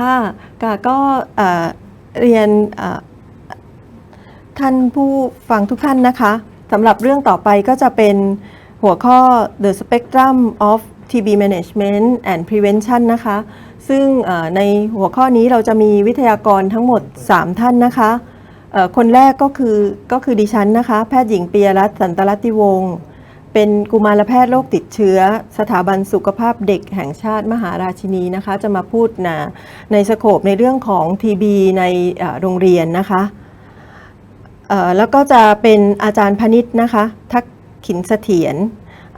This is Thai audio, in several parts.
ค่ะก็เรียนท่านผู้ฟังทุกท่านนะคะสำหรับเรื่องต่อไปก็จะเป็นหัวข้อ The Spectrum of TB Management and Prevention นะคะ ซึ่งในหัวข้อนี้เราจะมีวิทยากรทั้งหมด 3 ท่านนะคะ คนแรกก็คือก็คือดิฉันนะคะ แพทย์หญิงปียรัตน์สันตรัตติวงศ์ เป็นกุมารแพทย์โรคติดเชื้อ สถาบันสุขภาพเด็กแห่งชาติมหาราชินีนะคะ จะมาพูดนะในสโคปในเรื่องของ TB ในโรงเรียนนะคะแล้วก็จะเป็นอาจารย์พนิษฐ์นะคะ ทักขินเสถียร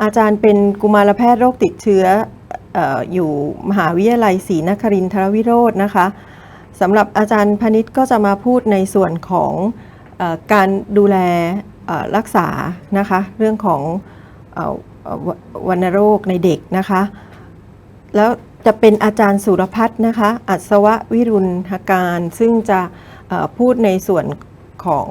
อาจารย์เป็นกุมารแพทย์โรคติดเชื้ออออยู่มหาวิทยาลัยศรีนครินทรวิโรจน์นะคะสำหรับอาจารย์พนิษฐ์ก็จะมาพูดในส่วนของออการดูแลรักษานะคะ เรื่องของ วัณโรคในเด็กนะคะ แล้วจะเป็นอาจารย์สุรพัฒน์นะคะ อัศววิรุณหการ ซึ่งจะพูดในส่วนของ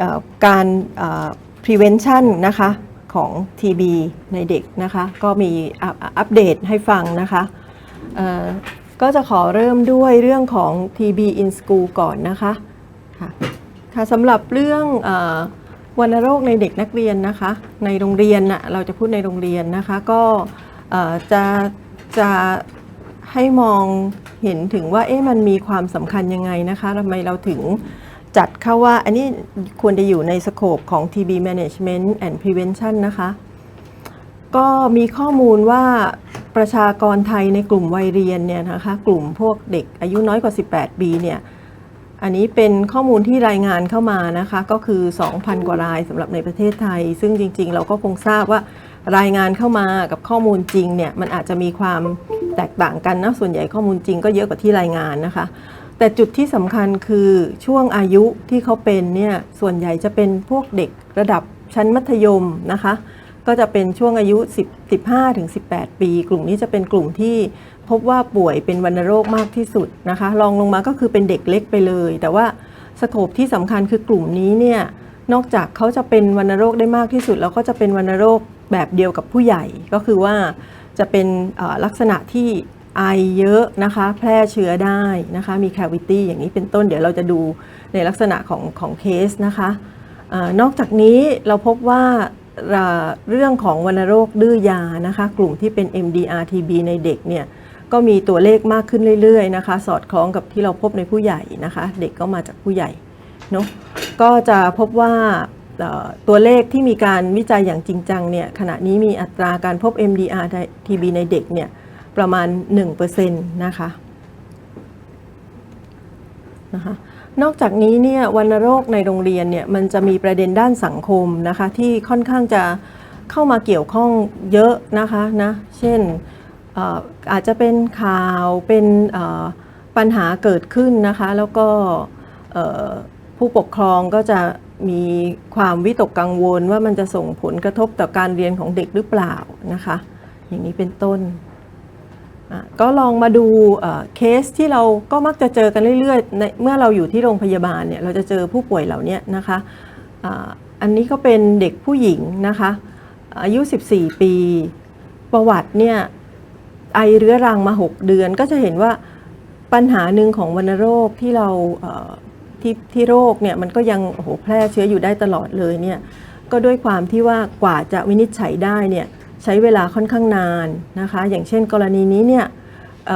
อการเอ่อ prevention นะคะของ TB ในเด็กนะคะ ก็มีอัปเดตให้ฟังนะคะ ก็จะขอเริ่มด้วยเรื่องของ TB in school ก่อนนะคะค่ะสำหรับเรื่องอ วัณโรคในเด็กนักเรียนนะคะ ในโรงเรียนน่ะเราจะพูดในโรงเรียนนะคะ ก็จะจะให้มองเห็นถึงว่าเอ๊ะมันมีความสำคัญยังไงนะคะทำไมเราถึงจัดเข้าว่าอันนี้ควรจะอยู่ในสโคปของ TB Management and Prevention นะคะ ก็มีข้อมูลว่าประชากรไทยในกลุ่มวัยเรียนเนี่ยนะคะ กลุ่มพวกเด็กอายุน้อยกว่า 18 ปีเนี่ย อันนี้เป็นข้อมูลที่รายงานเข้ามานะคะก็คือ 2,000 กว่ารายสำหรับในประเทศไทย ซึ่งจริง ๆ เราก็คงทราบว่ารายงานเข้ามากับข้อมูลจริงเนี่ยมันอาจจะมีความแตกต่างกันนะส่วนใหญ่ข้อมูลจริงก็เยอะกว่าที่รายงานนะคะ แต่จุดที่สำคัญคือช่วงอายุที่เขาเป็นเนี่ยส่วนใหญ่จะเป็นพวกเด็กระดับชั้นมัธยมนะคะ ก็จะเป็นช่วงอายุ 10 15ถึง18 ปี กลุ่มนี้จะเป็นกลุ่มที่ พบว่าป่วยเป็นวัณโรคมากที่สุดนะคะรองลงมาก็คือเป็นเด็กเล็กไปเลย แต่ว่าสโคปที่สำคัญคือกลุ่มนี้เนี่ยนอกจากเขาจะเป็นวัณโรคได้มากที่สุด แล้วก็จะเป็นวัณโรคแบบเดียวกับผู้ใหญ่ก็คือว่าจะเป็นลักษณะที่ไอเยอะนะคะ แพร่เชื้อได้นะคะ มีแควิตี้อย่างนี้เป็นต้น เดี๋ยวเราจะดูในลักษณะของของเคสนะคะอนอกจากนี้เราพบว่าเอ่อเรื่องของวัณโรคดื้อยานะคะ กลุ่มที่เป็น MDR-TB ในเด็กเนี่ย ก็มีตัวเลขมากขึ้นเรื่อยๆนะคะ สอดคล้องกับที่เราพบในผู้ใหญ่นะคะ เด็กก็มาจากผู้ใหญ่เนาะก็จะพบว่าตัวเลขที่มีการวิจัยอย่างจริงจังเนี่ยขณะนี้มีอัตราการพบ MDR-TB ในเด็กเนี่ยประมาณ 1%นะคะนะคะนอกจากนี้เนี่ยวัณโรคในโรงเรียนเนี่ยมันจะมีประเด็นด้านสังคมนะคะที่ค่อนข้างจะเข้ามาเกี่ยวข้องเยอะนะคะนะเช่น อาจจะเป็นข่าวเป็นปัญหาเกิดขึ้นนะคะ แล้วก็ผู้ปกครองก็จะมีความวิตกกังวลว่ามันจะส่งผลกระทบต่อการเรียนของเด็กหรือเปล่านะคะ อย่างนี้เป็นต้น ก็ลองมาดูเคสที่เราก็มักจะเจอกันเรื่อยๆในเมื่อเราอยู่ที่โรงพยาบาลเนี่ยเราจะเจอผู้ป่วยเหล่านี้นะคะอันนี้ก็เป็นเด็กผู้หญิงนะคะอายุ 14 ปี ประวัติเนี่ย ไอเรื้อรังมา 6 เดือน ก็จะเห็นว่าปัญหาหนึ่งของวัณโรคที่เราที่ที่โรคเนี่ยมันก็ยังโอ้โหแพร่เชื้ออยู่ได้ตลอดเลยเนี่ยก็ด้วยความที่ว่ากว่าจะวินิจฉัยได้เนี่ยใช้เวลาค่อนข้างนานนะคะ อย่างเช่นกรณีนี้เนี่ยเ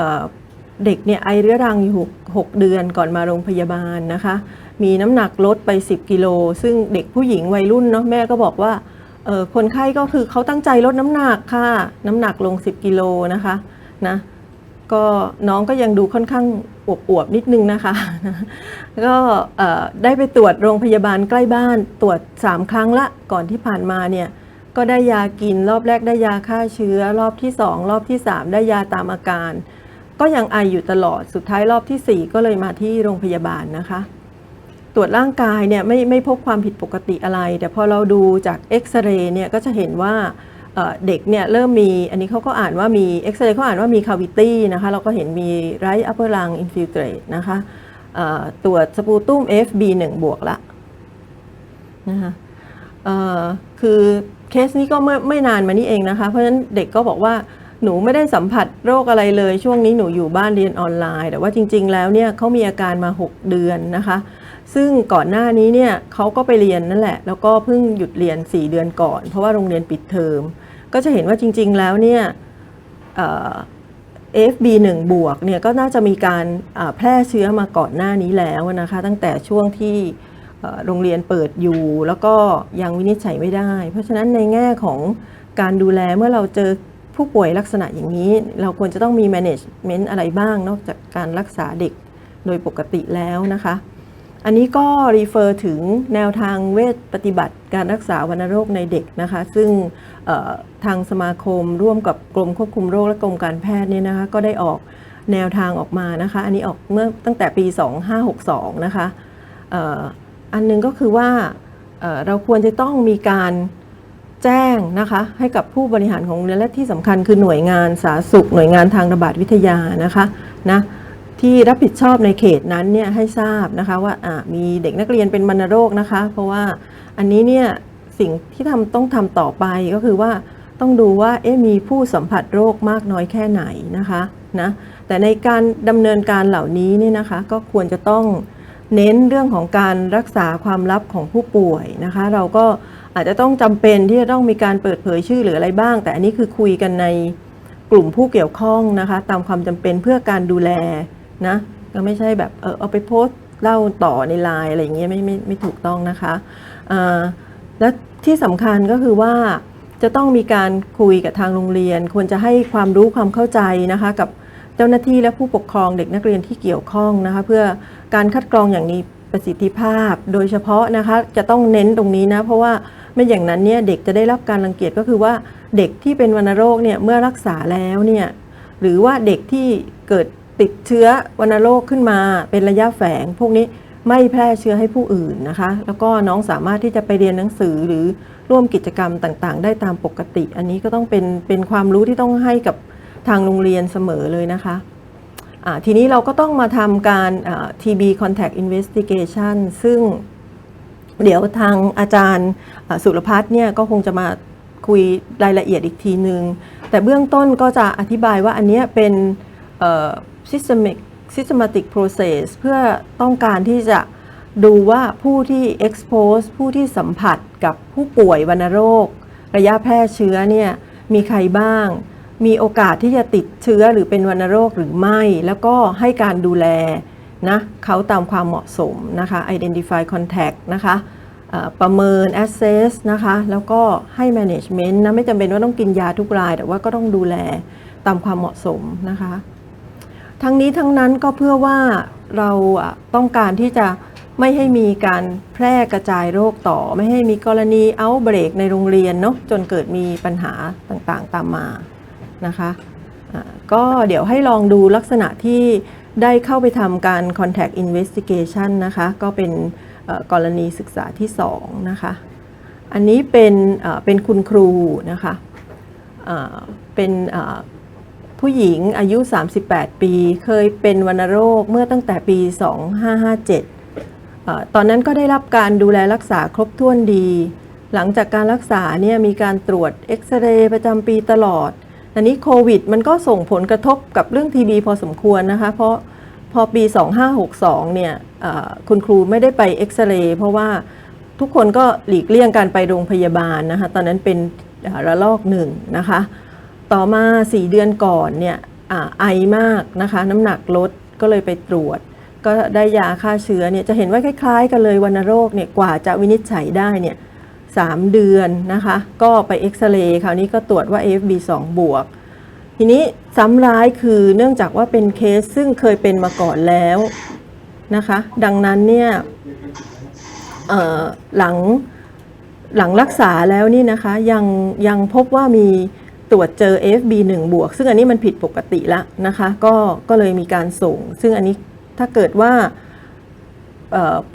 เด็กเนี่ยไอเรื้อรังอยู่หกเดือนก่อนมาโรงพยาบาลนะคะ มีน้ำหนักลดไป 10 กิโล ซึ่งเด็กผู้หญิงวัยรุ่นเนาะแม่ก็บอกว่า ออคนไข้ก็คือเขาตั้งใจลดน้ำหนักค่ะ น้ำหนักลง 10 กิโลนะคะนะก็น้องก็ยังดูค่อนข้างอวบๆนิดนึงนะคะ ก็ได้ไปตรวจโรงพยาบาลใกล้บ้านตรวจ 3 ครั้งละก่อนที่ผ่านมาเนี่ยก็ได้ยากินรอบแรกได้ยาฆ่าเชื้อ รอบที่ 2 รอบที่ 3 ได้ยาตามอาการ ก็ยังไออยู่ตลอดสุดท้ายรอบทีสี่4 ก็เลยมาที่โรงพยาบาลนะคะ รวจร่างกายเนี่ยไม่ไม่พบความผิดปกติอะไร แต่พอเราดูจากเอ็กซเรย์เนี่ยก็จะเห็นว่าเด็กเนี่ยเริ่มมีอันนี้เขาก็อ่านว่ามีเอ็กซเรย์เขาอ่านว่ามีคาวิตี้นะคะเราก็เห็นมีไรท์อัปเปอร์ลังอินฟิลเทรตนะคะตรวจสปูตุ้ม FB1 บวกละนะคะคือเคสนี้ก็ไม่ไม่นานมานี้เองนะคะ เพราะฉะนั้นเด็กก็บอกว่าหนูไม่ได้สัมผัสโรคอะไรเลย ช่วงนี้หนูอยู่บ้านเรียนออนไลน์ แต่ว่าจริง ๆ แล้วเนี่ยเขามีอาการมา 6 เดือนนะคะ ซึ่งก่อนหน้านี้เนี่ยเขาก็ไปเรียนนั่นแหละ แล้วก็เพิ่งหยุดเรียน 4 เดือนก่อน เพราะว่าโรงเรียนปิดเทอม ก็จะเห็นว่าจริง ๆ แล้วเนี่ยเอ่อ FB1 บวกเนี่ยก็น่าจะมีการแพร่เชื้อมาก่อนหน้านี้แล้วนะคะ ตั้งแต่ช่วงที่โรงเรียนเปิดอยู่ แล้วก็ยังวินิจฉัยไม่ได้ เพราะฉะนั้นในแง่ของการดูแลเมื่อเราเจอผู้ป่วยลักษณะอย่างนี้ เราควรจะต้องมี management อะไรบ้างนอกจากการรักษาเด็กโดยปกติแล้วนะคะ อันนี้ก็รีเฟอร์ถึงแนวทางเวชปฏิบัติการรักษาวัณโรคในเด็กนะคะ ซึ่งทางสมาคมร่วมกับกรมควบคุมโรคและกรมการแพทย์เนี่ยนะคะก็ได้ออกแนวทางออกมานะคะ อันนี้ออกเมื่อตั้งแต่ปี 2562 นะคะอันหนึงก็คือว่าเอ่อเราควรจะต้องมีการแจ้งนะคะให้กับผู้บริหารของโรงเรียนและที่สำคัญคือหน่วยงานสาธารณสุข หน่วยงานทางระบาดวิทยานะคะนะ ที่รับผิดชอบในเขตนั้นเนี่ยให้ทราบนะคะว่ามีเด็กนักเรียนเป็นวัณโรคนะคะ เพราะว่าอันนี้เนี่ยสิ่งที่ทำต้องทำต่อไปก็คือว่าต้องดูว่าเอ๊มีผู้สัมผัสโรคมากน้อยแค่ไหนนะคะนะแต่ในการดำเนินการเหล่านี้เนี่ยนะคะก็ควรจะต้องเน้นเรื่องของการรักษาความลับของผู้ป่วยนะคะ เราก็อาจจะต้องจำเป็นที่จะต้องมีการเปิดเผยชื่อหรืออะไรบ้าง แต่อันนี้คือคุยกันในกลุ่มผู้เกี่ยวข้องนะคะ ตามความจำเป็นเพื่อการดูแล นะก็ไม่ใช่แบบเออเอาไปโพสต์เล่าต่อในไลน์อะไรอย่างเงี้ยไม่ไม่ไม่ถูกต้องนะคะอ่าและที่สำคัญก็คือว่าจะต้องมีการคุยกับทางโรงเรียน ควรจะให้ความรู้ความเข้าใจนะคะกับเจ้าหน้าที่และผู้ปกครองเด็กนักเรียนที่เกี่ยวข้องนะคะเพื่อการคัดกรองอย่างมีประสิทธิภาพ โดยเฉพาะนะคะจะต้องเน้นตรงนี้นะเพราะว่าไม่อย่างนั้นเนี่ยเด็กจะได้รับการรังเกียจก็คือว่าเด็กที่เป็นวัณโรคเนี่ยเมื่อรักษาแล้วเนี่ยหรือว่าเด็กที่เกิด ติดเชื้อวัณโรคขึ้นมา เป็นระยะแฝง พวกนี้ไม่แพร่เชื้อให้ผู้อื่นนะคะ แล้วก็น้องสามารถที่จะไปเรียนหนังสือหรือร่วมกิจกรรมต่างๆ ได้ตามปกติ อันนี้ก็ต้องเป็นเป็นความรู้ที่ต้องให้กับทางโรงเรียนเสมอเลยนะคะทีนี้เราก็ต้องมาทำการ TB contact investigation ซึ่งเดี๋ยวทางอาจารย์สุรพัฒน์เนี่ยก็คงจะมาคุยรายละเอียดอีกทีนึง แต่เบื้องต้นก็จะอธิบายว่าอันนี้เป็น systemic systematic process เพื่อต้องการที่จะดูว่าผู้ที่ expose ผู้ที่สัมผัสกับผู้ป่วยวัณโรค ระยะแพร่เชื้อเนี่ยมีใครบ้าง มีโอกาสที่จะติดเชื้อหรือเป็นวัณโรคหรือไม่ แล้วก็ให้การดูแลนะเขาตามความเหมาะสมนะคะ identify contact นะคะประเมิน assess นะคะ แล้วก็ให้ management นะ ไม่จำเป็นว่าต้องกินยาทุกราย แต่ว่าก็ต้องดูแลตามความเหมาะสมนะคะ ทั้งนี้ทั้งนั้นก็เพื่อว่าเราต้องการที่จะไม่ให้มีการแพร่กระจายโรคต่อ ไม่ให้มีกรณีเอาเบรกในโรงเรียนเนาะจนเกิดมีปัญหาต่างๆตามมานะคะก็เดี๋ยวให้ลองดูลักษณะที่ได้เข้าไปทำการ contact investigation นะคะ ก็เป็นกรณีศึกษาที่ 2 นะคะ อันนี้เป็นเป็นคุณครูนะคะเป็น ผู้หญิงอายุ 38 ปี เคยเป็นวัณโรคเมื่อตั้งแต่ปี 2557 ตอนนั้นก็ได้รับการดูแลรักษาครบถ้วนดี หลังจากการรักษาเนี่ยมีการตรวจเอ็กซเรย์ประจำปีตลอด อันนี้โควิดมันก็ส่งผลกระทบกับเรื่องทีบีพอสมควรนะคะ เพราะพอปี 2562 เนี่ยคุณครูไม่ได้ไปเอ็กซเรย์เพราะว่าทุกคนก็หลีกเลี่ยงการไปโรงพยาบาลนะคะ ตอนนั้นเป็นระลอกหนึ่งนะคะ ต่อมา 4 เดือนก่อนเนี่ยอไอมากนะคะน้ำหนักลดก็เลยไปตรวจ ก็ได้ยาฆ่าเชื้อเนี่ยจะเห็นว่าคล้ายๆ กันเลยวัณโรคเนี่ยกว่าจะวินิจฉัยได้เนี่ยสามเดือนนะคะก็ไปเอ็กซเรย์คราวนี้ก็ตรวจว่า FB2 บวก ทีนี้ซ้ำร้ายคือเนื่องจากว่าเป็นเคสซึ่งเคยเป็นมาก่อนแล้วนะคะ ดังนั้นเนี่ยหลังหลังรักษาแล้วนี่นะคะยังยังพบว่ามี ตรวจเจอ FB1 บวก ซึ่งอันนี้มันผิดปกติแล้วนะคะ ก็ก็เลยมีการส่ง ซึ่งอันนี้ถ้าเกิดว่า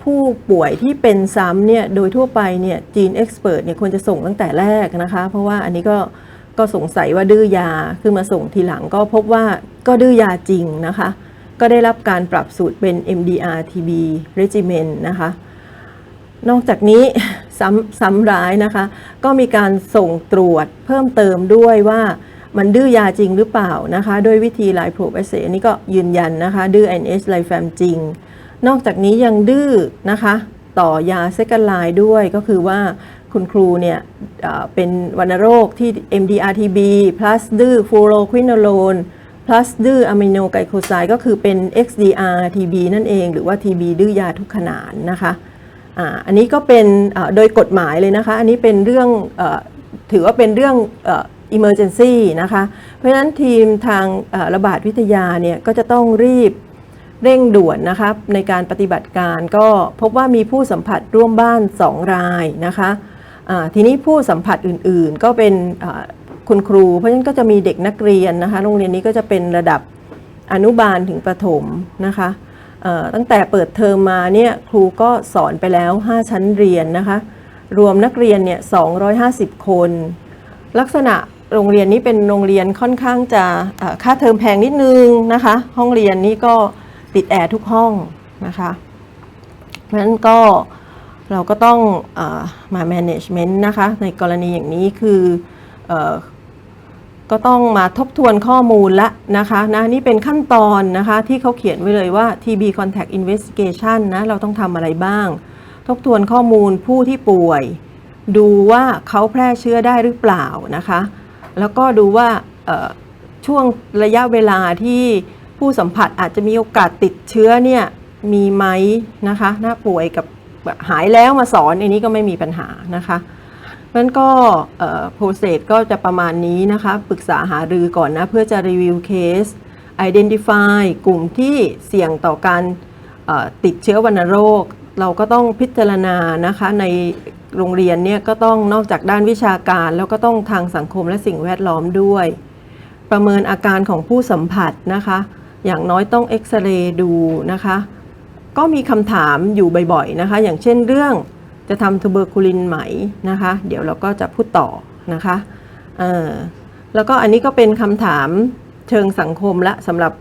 ผู้ป่วยที่เป็นซ้ำเนี่ยโดยทั่วไปเนี่ยจีนเอ็กซ์เพรสเนี่ยควรจะส่งตั้งแต่แรกนะคะ เพราะว่าอันนี้ก็ก็สงสัยว่าดื้อยาคือมาส่งทีหลังก็พบว่าก็ดื้อยาจริงนะคะ ก็ได้รับการปรับสูตรเป็น MDR TB regimen นะคะ นอกจากนี้ ซ้ำซ้ำร้ายนะคะ ก็มีการส่งตรวจเพิ่มเติมด้วยว่ามันดื้อยาจริงหรือเปล่านะคะด้วยวิธีไลโปร a อ s เ y อันนี้ก็ยืนยันนะคะ ดื้อ NH ไลแฟมจริง นอกจากนี้ยังดื้อนะคะ ต่อยาเซกันไลน์ด้วยก็คือว่าคุณครูเนี่ยเป็นวัณโรคที่ MDRTB plus ดื้อฟูโรควินโ l o n plus ดื้ออะมิโนไกลโคไซด์ก็คือเป็น XDR-TB นั่นเอง หรือว่า TB ดื้อยาทุกขนานนะคะ อันนี้ก็เป็นโดยกฎหมายเลยนะคะ อันนี้เป็นเรื่องอถือว่าเป็นเรื่องเอ่อ emergency นะคะ เพราะฉะนั้นทีมทางระบาดวิทยาเนี่ยก็จะต้องรีบเร่งด่วนนะครับในการปฏิบัติการก็พบว่ามีผู้สัมผัสร่วมบ้าน 2 รายนะคะทีนี้ผู้สัมผัสอื่นๆ ก็เป็นคุณครู เพราะฉะนั้นก็จะมีเด็กนักเรียนนะคะ โรงเรียนนี้ก็จะเป็นระดับอนุบาลถึงประถมนะคะ ตั้งแต่เปิดเทอมมาเนี่ยครูก็สอนไปแล้ว 5 ชั้นเรียนนะคะรวมนักเรียนเนี่ย 250 คน ลักษณะโรงเรียนนี้เป็นโรงเรียนค่อนข้างจะเอ่อค่าเทอมแพงนิดนึงนะคะ ห้องเรียนนี้ก็ติดแอร์ทุกห้องนะคะเพราะฉะนั้นก็เราก็ต้องอมา management นะคะ ในกรณีอย่างนี้คืออ ก็ต้องมาทบทวนข้อมูลละนะคะนะนี่เป็นขั้นตอนนะคะที่เขาเขียนไว้เลยว่า TB contact investigation นะเราต้องทำอะไรบ้าง ทบทวนข้อมูลผู้ที่ป่วย ดูว่าเขาแพร่เชื้อได้หรือเปล่านะคะ แล้วก็ดูว่าช่วงระยะเวลาที่ผู้สัมผัสอาจจะมีโอกาสติดเชื้อเนี่ยมีไหมนะคะน่าป่วยกับหายแล้วมาสอนอันนี้ก็ไม่มีปัญหานะคะ นั้นก็โปรเซสก็จะประมาณนี้นะคะ ปรึกษาหารือก่อนนะ เพื่อจะรีวิวเคส identify กลุ่มที่เสี่ยงต่อการติดเชื้อวัณโรค เราก็ต้องพิจารณานะคะในโรงเรียนเนี่ยก็ต้องนอกจากด้านวิชาการ แล้วก็ต้องทางสังคมและสิ่งแวดล้อมด้วย ประเมินอาการของผู้สัมผัสนะคะ อย่างน้อยต้องเอ็กซเรย์ดูนะคะ ก็มีคำถามอยู่บ่อยๆนะคะ อย่างเช่นเรื่อง จะทำทูเบอร์คูลินไหมนะคะ เดี๋ยวเราก็จะพูดต่อนะคะแล้วก็อันนี้ก็เป็นคำถามเชิงสังคมละสำหรับ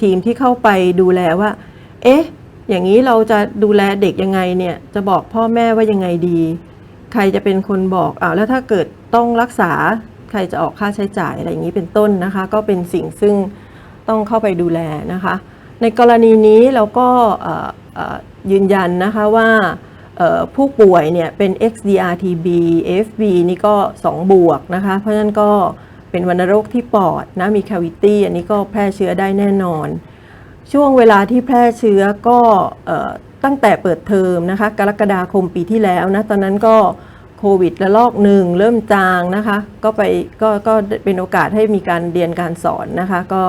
ทีมที่เข้าไปดูแลว่า เอ๊ะ อย่างนี้เราจะดูแลเด็กยังไงเนี่ย จะบอกพ่อแม่ว่ายังไงดี ใครจะเป็นคนบอกอ้าวแล้วถ้าเกิดต้องรักษาใครจะออกค่าใช้จ่ายอะไรอย่างนี้เป็นต้นนะคะ ก็เป็นสิ่งซึ่งต้องเข้าไปดูแลนะคะ ในกรณีนี้เราก็ยืนยันนะคะว่า ผู้ป่วยเนี่ยเป็น XDR-TB fb นี่ก็ 2 บวกนะคะ เพราะฉะนั้นก็เป็นวัณโรคที่ปอดนะมี cavity อันนี้ก็แพร่เชื้อได้แน่นอน ช่วงเวลาที่แพร่เชื้อก็ตั้งแต่เปิดเทอมนะคะ กรกฎาคมปีที่แล้วนะ ตอนนั้นก็โควิดระลอกหนึ่งเริ่มจางนะคะ ก็ไปก็ก็เป็นโอกาสให้มีการเรียนการสอนนะคะ ก็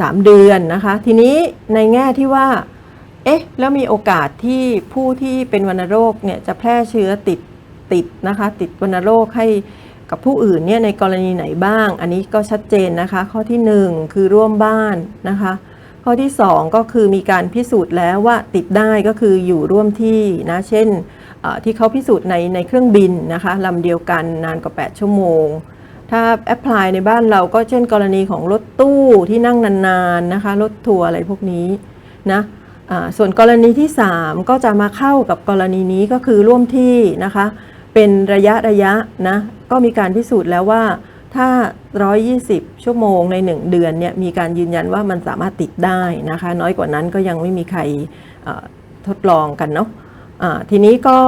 สามเดือนนะคะ ทีนี้ในแง่ที่ว่า เอ๊ะ แล้วมีโอกาสที่ผู้ที่เป็นวัณโรคเนี่ยจะแพร่เชื้อติดติดนะคะติดวัณโรคให้กับผู้อื่นเนี่ยในกรณีไหนบ้าง อันนี้ก็ชัดเจนนะคะ ข้อที่ 1 คือร่วมบ้านนะคะ ข้อที่ 2 ก็คือมีการพิสูจน์แล้วว่าติดได้ก็คืออยู่ร่วมที่นะเช่นที่เขาพิสูจน์ในในเครื่องบินนะคะลำเดียวกันนานกว่า 8 ชั่วโมง ถ้าแอพพลายในบ้านเราก็เช่นกรณีของรถตู้ที่นั่งนานๆนะคะรถทัวร์อะไรพวกนี้นะ ส่วนกรณีที่ 3 ก็จะมาเข้ากับกรณีนี้ก็คือร่วมที่นะคะ เป็นระยะระยะนะก็มีการพิสูจน์แล้วว่าถ้า 120 ชั่วโมงใน 1 เดือนเนี่ยมีการยืนยันว่ามันสามารถติดได้นะคะ น้อยกว่านั้นก็ยังไม่มีใครทดลองกันเนาะอ่าทีนี้ก็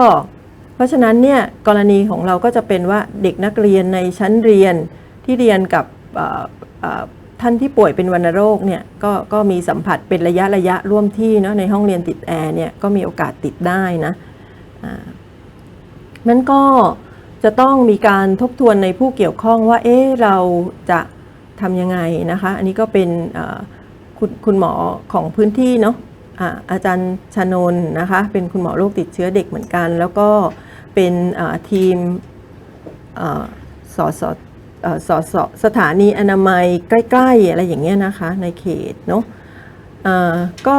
เพราะฉะนั้นเนี่ยกรณีของเราก็จะเป็นว่าเด็กนักเรียนในชั้นเรียนที่เรียนกับ ท่านที่ป่วยเป็นวัณโรคเนี่ยก็ก็มีสัมผัสเป็นระยะระยะร่วมที่เนาะในห้องเรียนติดแอร์เนี่ยก็มีโอกาสติดได้นะอ่ามันก็จะต้องมีการทบทวนในผู้เกี่ยวข้องว่า เอ๊ะเราจะทำยังไงนะคะ อันนี้ก็เป็นคุณคุณหมอของพื้นที่เนาะอ่าอาจารย์ชานนนะคะ เป็นคุณหมอโรคติดเชื้อเด็กเหมือนกัน แล้วก็เป็นทีมสสเอ่อ สสสถานีอนามัยใกล้ ๆ อะไรอย่างเงี้ยนะคะ ในเขตเนาะก็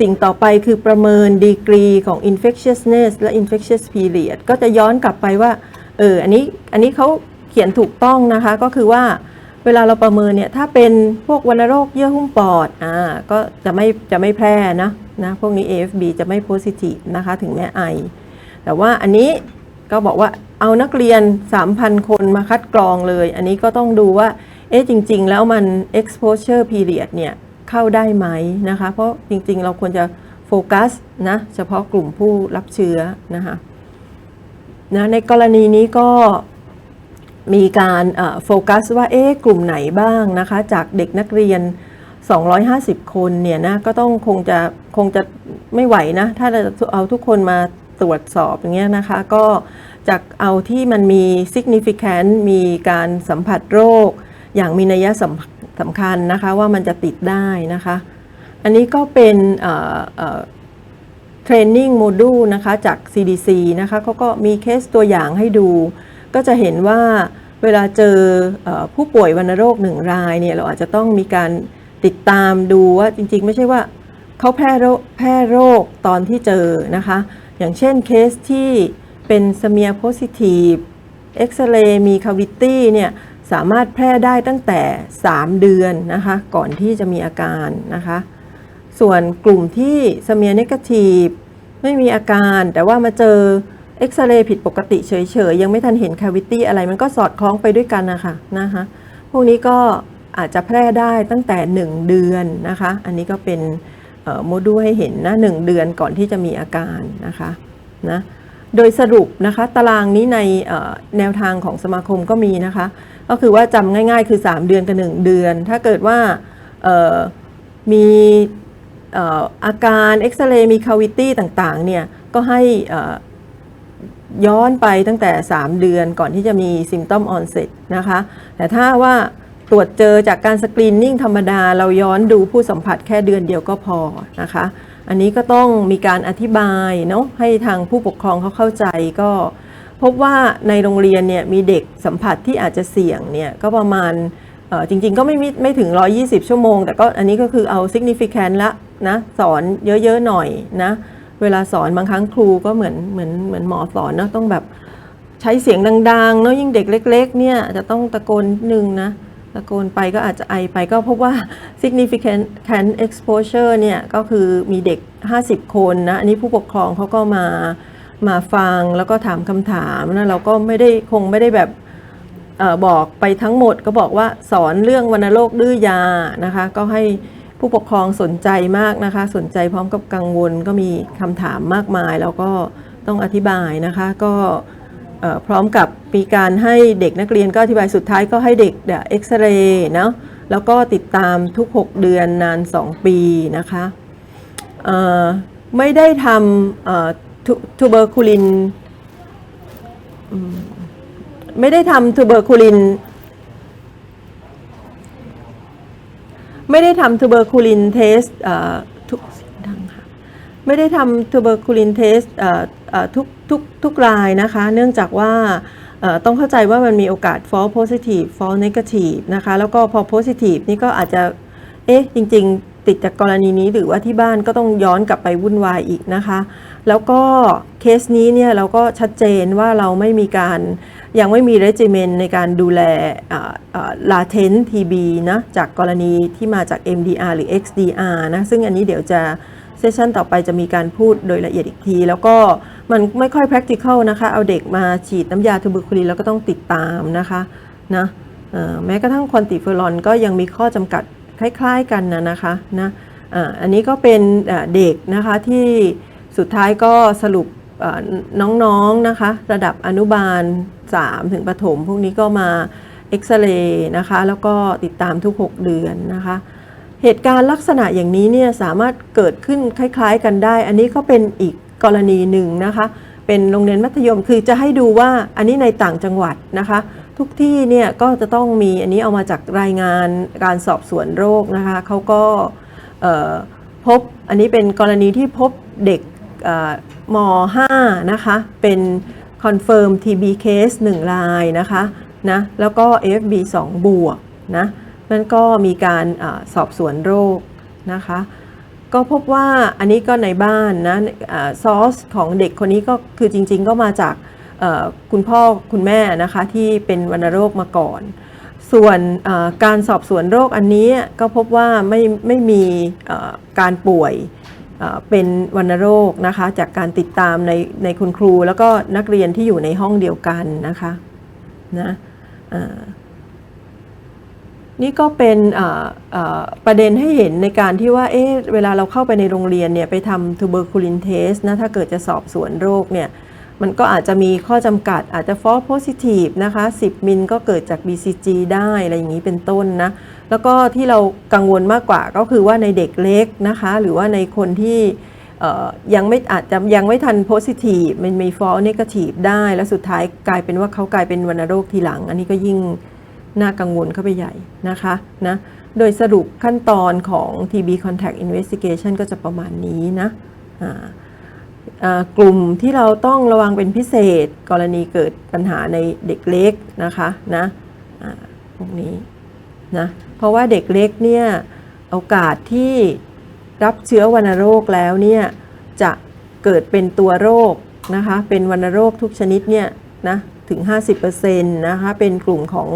สิ่งต่อไปคือประเมินดีกรีของ infectiousness และ infectious period ก็จะย้อนกลับไปว่า เออ อันนี้ อันนี้เขาเขียนถูกต้องนะคะ ก็คือว่าเวลาเราประเมินเนี่ย ถ้าเป็นพวกวัณโรคเยื่อหุ้มปอด อ่า ก็จะไม่ จะไม่แพร่นะนะ พวกนี้ AFB จะไม่โพซิทีฟนะคะ ถึงแม้ไอ แต่ว่าอันนี้ก็บอกว่า เอานักเรียน 3,000 คนมาคัดกรองเลย อันนี้ก็ต้องดูว่า เอ๊ะจริง ๆ แล้วมัน exposure period เนี่ยเข้าได้ไหมนะคะ เพราะจริง ๆ เราควรจะโฟกัสนะเฉพาะกลุ่มผู้รับเชื้อนะคะนะในกรณีนี้ก็มีการโฟกัสว่าเอ๊ะกลุ่มไหนบ้างนะคะ จากเด็กนักเรียน 250 คนเนี่ยนะก็ต้องคงจะคงจะไม่ไหวนะ ถ้าเราจะเอาทุกคนมาตรวจสอบอย่างเงี้ยนะคะ ก็ จากเอาที่มันมี significant มีการสัมผัสโรค อย่างมีนัยสำสำคัญนะคะว่ามันจะติดได้นะคะ อันนี้ก็เป็นเอ่อเอ่อเทรนนิ่งโมดูลนะคะจาก CDC นะคะเขาก็มีเคสตัวอย่างให้ดู ก็จะเห็นว่าเวลาเจออผู้ป่วยวัณโรคหนึ่งรายเนี่ยเราอาจจะต้องมีการติดตามดูว่าจริงๆ ไม่ใช่ว่าเขาแพร่โรคแพร่โรคตอนที่เจอนะคะ อย่างเช่นเคสที่ เป็นสเมียโพซิทีฟเอ็กซเรย์มีคาวิตี้เนี่ยสามารถแพร่ได้ตั้งแต่ 3 เดือนนะคะ ก่อนที่จะมีอาการนะคะ ส่วนกลุ่มที่สเมียเนกาทีฟไม่มีอาการ แต่ว่ามาเจอเอ็กซเรย์ผิดปกติเฉยๆ ยังไม่ทันเห็นคาวิตี้อะไรมันก็สอดคล้องไปด้วยกันนะคะนะคะพวกนี้ก็อาจจะแพร่ได้ตั้งแต่ 1 เดือนนะคะ อันนี้ก็เป็นโมดูลให้เห็นนะหเดือนก่อนที่จะมีอาการนะคะนะ โดยสรุปนะคะตารางนี้ในแนวทางของสมาคมก็มีนะคะ ก็คือว่าจำง่ายๆ คือ 3 เดือนกับ1เดือน ถ้าเกิดว่ามีอาการเอ็กซเรย์มีคาวิตี้ต่างๆเนี่ยก็ให้ย้อนไปตั้งแต่ 3 เดือนก่อนที่จะมี symptom onset นะคะ แต่ถ้าว่าตรวจเจอจากการสกรีนนิ่งธรรมดา เราย้อนดูผู้สัมผัสแค่เดือนเดียวก็พอนะคะ อันนี้ก็ต้องมีการอธิบายเนาะให้ทางผู้ปกครองเขาเข้าใจก็พบว่าในโรงเรียนเนี่ยมีเด็กสัมผัสที่อาจจะเสี่ยงเนี่ยก็ประมาณจริงๆ ก็ไม่ไม่ถึง 120 ชั่วโมง แต่ก็อันนี้ก็คือเอา significant ละนะสอนเยอะๆหน่อยนะเวลาสอนบางครั้งครูก็เหมือนเหมือนเหมือนหมอสอนเนอะต้องแบบใช้เสียงดังๆเนาะยิ่งเด็กเล็ก ๆ เนี่ยจะต้องตะโกนนิดนึงนะ ตะโกนไปก็อาจจะไอไปก็พบว่า significant exposure เนี่ยก็คือมีเด็ก 50 คนนะ อันนี้ผู้ปกครองเขาก็มามาฟังแล้วก็ถามคำถามนะเราก็ไม่ได้คงไม่ได้แบบออบอกไปทั้งหมดก็บอกว่าสอนเรื่องวัณโรคดื้อยานะคะ ก็ให้ผู้ปกครองสนใจมากนะคะ สนใจพร้อมกับกังวลก็มีคำถามมากมาย แล้วก็ต้องอธิบายนะคะก็ พร้อมกับมีการให้เด็กนักเรียนก็อธิบายสุดท้ายก็ให้เด็กเอ็กซเรย์เนาะแล้วก็ติดตามทุก 6 เดือนนาน 2 ปีนะคะไม่ได้ทำทูเบอร์คูลินไม่ได้ทำทูเบอร์คูลินไม่ได้ทำทูเบอร์คูลินเทสทุกสียงดังค่ะไม่ได้ทำทูเบอร์คูลินเทสทุกทุกทุกรายนะคะ เนื่องจากว่าต้องเข้าใจว่ามันมีโอกาส false positive false negative นะคะ แล้วก็พอ positive นี่ก็อาจจะ เอ๊ะ จริง ๆ ติดจากกรณีนี้หรือว่าที่บ้านก็ต้องย้อนกลับไปวุ่นวายอีกนะคะ แล้วก็เคสนี้เนี่ยเราก็ชัดเจนว่าเราไม่มีการยังไม่มีเรจิเมนในการดูแลลาเทนทีบีนะจากกรณีที่มาจาก MDR หรือ XDR นะ ซึ่งอันนี้เดี๋ยวจะเซสชันต่อไปจะมีการพูดโดยละเอียดอีกที แล้วก็ มันไม่ค่อย practical นะคะ เอาเด็กมาฉีดน้ำยาทูบูคูลินแล้วก็ต้องติดตามนะคะนะแม้กระทั่งควอนติเฟอรอนก็ยังมีข้อจำกัดคล้ายๆกันนะนะคะนะอันนี้ก็เป็นเด็กนะคะที่สุดท้ายก็สรุปน้องๆนะคะ ระดับอนุบาล 3 ถึงประถม พวกนี้ก็มาเอ็กซเรย์นะคะ แล้วก็ติดตามทุก 6 เดือนนะคะ เหตุการณ์ลักษณะอย่างนี้เนี่ยสามารถเกิดขึ้นคล้าย ๆ กันได้ อันนี้ก็เป็นอีก กรณีหนึ่งนะคะ เป็นโรงเรียนมัธยมคือจะให้ดูว่าอันนี้ในต่างจังหวัดนะคะ ทุกที่เนี่ยก็จะต้องมีอันนี้เอามาจากรายงานการสอบสวนโรคนะคะเขาก็พบอันนี้เป็นกรณีที่พบเด็กม .5 นะคะ เป็น confirm TB case 1รายนะคะนะแล้วก็ FB 2บวกนะนั่นก็มีการอสอบสวนโรคนะคะ ก็พบว่าอันนี้ก็ในบ้านนะซอสของเด็กคนนี้ก็คือจริง ๆ ก็มาจากคุณพ่อคุณแม่นะคะที่เป็นวัณโรคมาก่อน ส่วนการสอบสวนโรคอันนี้ก็พบว่าไม่ไม่มีการป่วยเอ่อเป็นวัณโรคนะคะจากการติดตามในในคุณครู แล้วก็นักเรียนที่อยู่ในห้องเดียวกันนะคะนะอ่า นี่ก็เป็นประเด็นให้เห็นในการที่ว่าเอ๊ะเวลาเราเข้าไปในโรงเรียนเนี่ยไปทำ tuberculin test นะถ้าเกิดจะสอบสวนโรคเนี่ยมันก็อาจจะมีข้อจำกัดอาจจะ false positive นะคะ 10 มิลก็เกิดจาก BCG ได้อะไรอย่างนี้เป็นต้นนะ แล้วก็ที่เรากังวลมากกว่าก็คือว่าในเด็กเล็กนะคะ หรือว่าในคนที่ยังไม่อาจจะยังไม่ทัน positive มันมี false negative ได้ แล้วสุดท้ายกลายเป็นว่าเขากลายเป็นวัณโรคทีหลัง อันนี้ก็ยิ่ง น่ากังวลเข้าไปใหญ่นะคะนะโดยสรุปขั้นตอนของ TB contact investigation ก็จะประมาณนี้นะกลุ่มที่เราต้องระวังเป็นพิเศษ กรณีเกิดปัญหาในเด็กเล็กนะคะนะพวกนี้นะเพราะว่าเด็กเล็กเนี่ยโอกาสที่รับเชื้อวัณโรคแล้วเนี่ยจะเกิดเป็นตัวโรคนะคะเป็นวัณโรคทุกชนิดเนี่ยนะถึง 50%นะคะเป็นกลุ่มของ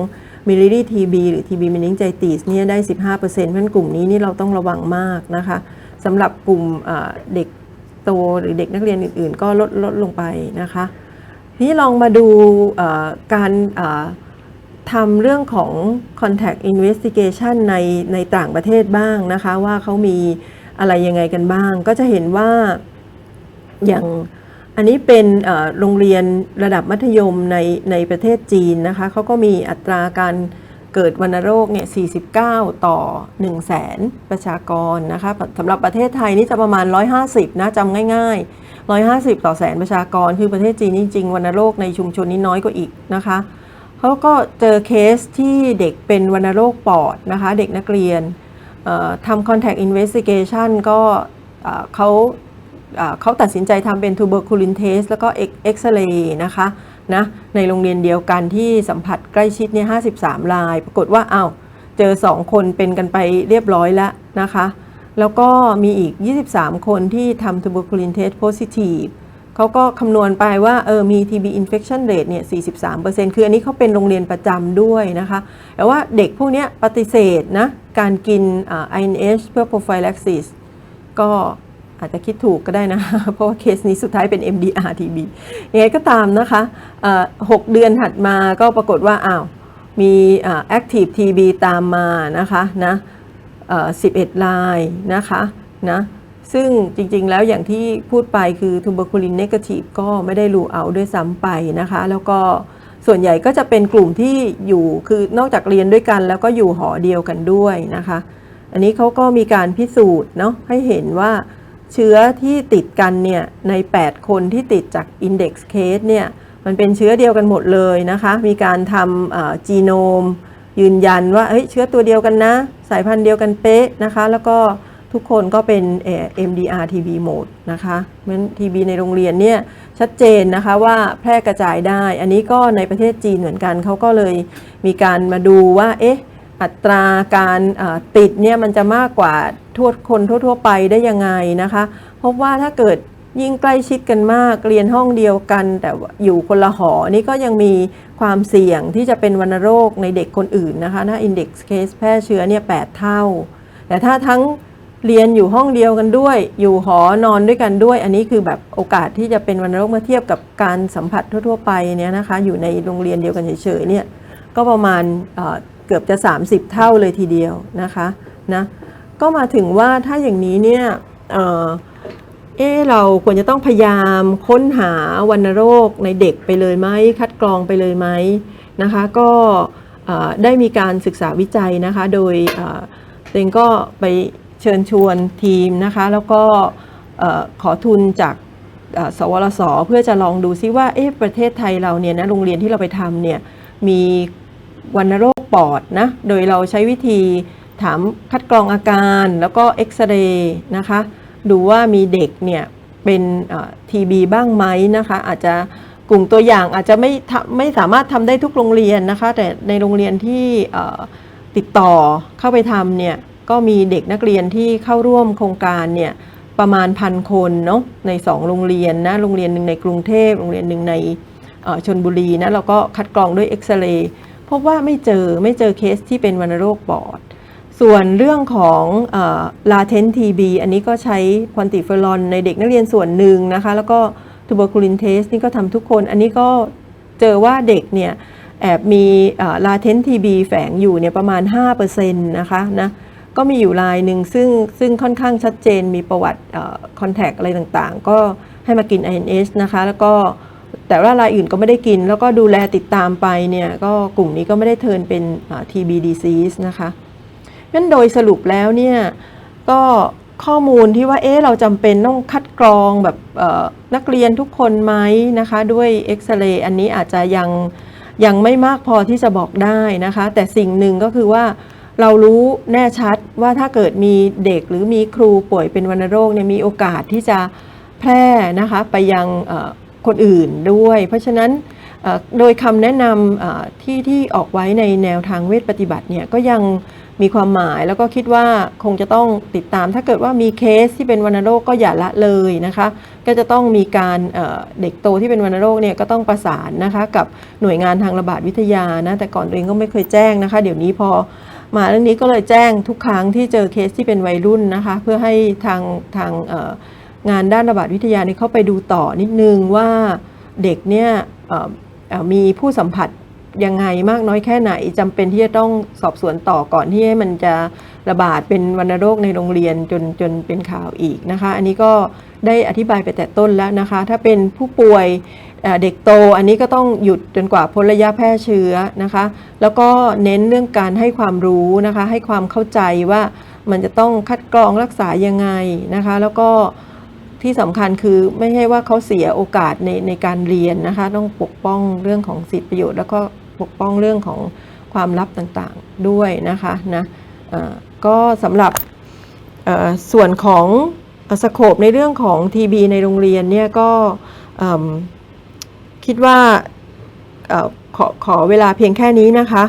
มิลลิลีทีบีหรือ TB meningitis เนี่ยได้ 15%เพราะฉะนั้นกลุ่มนี้นี่เราต้องระวังมากนะคะสำหรับกลุ่มเด็กโตหรือเด็กนักเรียนอื่น ๆ ก็ลดลดลงไปนะคะนี่ลองมาดูการทำเรื่องของ contact investigation ในในต่างประเทศบ้างนะคะ ว่าเขามีอะไรยังไงกันบ้าง ก็จะเห็นว่าอย่าง อันนี้เป็นโรงเรียนระดับมัธยมในในประเทศจีนนะคะเขาก็มีอัตราการเกิดวัณโรคเนี่ย 49 ต่อ 1 0 0 0 0แสนประชากรนะคะสำหรับประเทศไทยนี่จะประมาณ 150 นะจำง่าย ๆ 150 ต่อแสนประชากร คือประเทศจีนจริงๆวัณโรคในชุมชนนี้น้อยกว่าอีกนะคะเขาก็เจอเคสที่เด็กเป็นวัณโรคปอดนะคะ เด็กนักเรียนทำ contact investigation ก็เขา เขาตัดสินใจทำเป็น tuberculin test แล้วก็เอ็กซเรย์นะคะนะในโรงเรียนเดียวกันที่สัมผัสใกล้ชิดเนี่ย53 ราย ปรากฏว่าอ้าวเจอ 2 คนเป็นกันไปเรียบร้อยแล้วนะคะ แล้วก็มีอีก 23 คนที่ทำ tuberculin test positive เขาก็คำนวณไปว่าเออมี TB infection rate เนี่ย 43%คืออันนี้เขาเป็นโรงเรียนประจำด้วยนะคะ แต่ว่าเด็กพวกนี้ปฏิเสธนะการกินอ่า INH เพื่อ prophylaxis ก็ อาจจะคิดถูกก็ได้นะ เพราะว่าเคสนี้สุดท้ายเป็น MDR TB ยังไงก็ตามนะคะเอ่อ6เดือนถัดมาก็ปรากฏว่าอ้าวมี active TB ตามมานะคะนะเอ่อ11รายนะคะนะซึ่งจริงๆแล้วอย่างที่พูดไปคือ tuberculin negative ก็ไม่ได้รูเอาด้วยซ้ำไปนะคะ แล้วก็ส่วนใหญ่ก็จะเป็นกลุ่มที่อยู่คือนอกจากเรียนด้วยกัน แล้วก็อยู่หอเดียวกันด้วยนะคะ อันนี้เขาก็มีการพิสูจน์เนาะให้เห็นว่า เชื้อที่ติดกันเนี่ยใน 8 คนที่ติดจาก Index Case เนี่ยมันเป็นเชื้อเดียวกันหมดเลยนะคะ มีการทำจีโนม ยืนยันว่าเฮ้ยเชื้อตัวเดียวกันนะ สายพันธุ์เดียวกันเป๊ะนะคะ แล้วก็ทุกคนก็เป็นเอ่อ MDR TB หมดนะคะเพราะฉะนั้น TB ในโรงเรียนเนี่ยชัดเจนนะคะว่าแพร่กระจายได้ อันนี้ก็ในประเทศจีนเหมือนกันเขาก็เลยมีการมาดูว่าเอ๊ะ อัตราการติดเนี่ยมันจะมากกว่าทั่วคนทั่ว ๆ ไปได้ยังไงนะคะพบว่าถ้าเกิดยิ่งใกล้ชิดกันมากเรียนห้องเดียวกัน แต่อยู่คนละหอนี่ก็ยังมีความเสี่ยงที่จะเป็นวัณโรคในเด็กคนอื่นนะคะถ้า index case แพร่เชื้อเนี่ย8เท่า แต่ถ้าทั้งเรียนอยู่ห้องเดียวกันด้วย อยู่หอนอนด้วยกันด้วย อันนี้คือแบบโอกาสที่จะเป็นวัณโรคเมื่อเทียบกับการสัมผัสทั่ว ๆ ไปเนี่ยนะคะอยู่ในโรงเรียนเดียวกันเฉยๆเนี่ยก็ประมาณ เกือบจะ 30 เท่าเลยทีเดียวนะคะนะก็มาถึงว่าถ้าอย่างนี้เนี่ยเออเอเราควรจะต้องพยายามค้นหาวัณโรคในเด็กไปเลยไหมคัดกรองไปเลยไหมนะคะก็ได้มีการศึกษาวิจัยนะคะโดยเอ่อตัวเองก็ไปเชิญชวนทีมนะคะแล้วก็ขอทุนจากสวรสเพื่อจะลองดูซิว่าเอ๊ะประเทศไทยเราเนี่ยนะโรงเรียนที่เราไปทำเนี่ยมีวัณโรค ปอดนะ โดยเราใช้วิธีถามคัดกรองอาการแล้วก็เอ็กซเรย์นะคะ ดูว่ามีเด็กเนี่ยเป็นทีบีบ้างไหมนะคะ อาจจะกลุ่มตัวอย่างอาจจะไม่ไม่สามารถทำได้ทุกโรงเรียนนะคะ แต่ในโรงเรียนที่ติดต่อเข้าไปทำเนี่ยก็มีเด็กนักเรียนที่เข้าร่วมโครงการเนี่ยประมาณพันคนเนาะใน 2 โรงเรียนนะโรงเรียนหนึ่งในกรุงเทพโรงเรียนหนึ่งในชนบุรีนะเราก็คัดกรองด้วยเอ็กซเรย์ พบว่าไม่เจอไม่เจอเคสที่เป็นวัณโรคปอด ส่วนเรื่องของเอ่อ latent TB อันนี้ก็ใช้ควันติเฟอรอนในเด็กนักเรียนส่วนหนึ่งนะคะ แล้วก็ tuberculin test นี่ก็ทำทุกคน อันนี้ก็เจอว่าเด็กเนี่ยแอบมีเอ่อ latent TB แฝงอยู่เนี่ยประมาณ 5%นะคะนะก็มีอยู่รายหนึ่งซึ่งซึ่งค่อนข้างชัดเจนมีประวัติคอนแทคอะไรต่างๆ ก็ให้มากิน INH นะคะ แล้วก็ แต่ว่ารายอื่นก็ไม่ได้กิน แล้วก็ดูแลติดตามไปเนี่ยก็กลุ่มนี้ก็ไม่ได้เทินเป็น TB disease นะคะงั้นโดยสรุปแล้วเนี่ยก็ข้อมูลที่ว่าเอ๊ะเราจำเป็นต้องคัดกรองแบบนักเรียนทุกคนไหมนะคะ ด้วยเอ็กซเรย์อันนี้อาจจะยังยังไม่มากพอที่จะบอกได้นะคะ แต่สิ่งหนึ่งก็คือว่าเรารู้แน่ชัดว่าถ้าเกิดมีเด็กหรือมีครูป่วยเป็นวัณโรคเนี่ยมีโอกาสที่จะแพร่นะคะไปยัง คนอื่นด้วย เพราะฉะนั้นโดยคำแนะนำที่ที่ออกไว้ในแนวทางเวชปฏิบัติเนี่ยก็ยังมีความหมายแล้วก็คิดว่าคงจะต้องติดตาม ถ้าเกิดว่ามีเคสที่เป็นวัณโรคก็อย่าละเลยนะคะ ก็จะต้องมีการเด็กโตที่เป็นวัณโรคเนี่ยก็ต้องประสานนะคะกับหน่วยงานทางระบาดวิทยานะแต่ก่อนตัวเองก็ไม่เคยแจ้งนะคะ เดี๋ยวนี้พอมาเรื่องนี้ก็เลยแจ้งทุกครั้งที่เจอเคสที่เป็นวัยรุ่นนะคะ เพื่อให้ทางทางเงานด้านระบาดวิทยานี่เขาไปดูต่อนิดนึงว่าเด็กเนี่ยมีผู้สัมผัสยังไงมากน้อยแค่ไหนจำเป็นที่จะต้องสอบสวนต่อก่อนที่ให้มันจะระบาดเป็นวัณโรคในโรงเรียนจนจนเป็นข่าวอีกนะคะ อันนี้ก็ได้อธิบายไปแต่ต้นแล้วนะคะ ถ้าเป็นผู้ป่วยเด็กโตอันนี้ก็ต้องหยุดจนกว่าพ้นระยะแพร่เชื้อนะคะ แล้วก็เน้นเรื่องการให้ความรู้นะคะ ให้ความเข้าใจว่ามันจะต้องคัดกรองรักษายังไงนะคะ แล้วก็ ที่สำคัญคือไม่ใช่ว่าเขาเสียโอกาสในในการเรียนนะคะ ต้องปกป้องเรื่องของสิทธิประโยชน์ แล้วก็ปกป้องเรื่องของความลับต่างๆด้วยนะคะนะก็สำหรับส่วนของสโคปในเรื่องของ TB ในโรงเรียนเนี่ยก็คิดว่าอขอขอเวลาเพียงแค่นี้นะคะ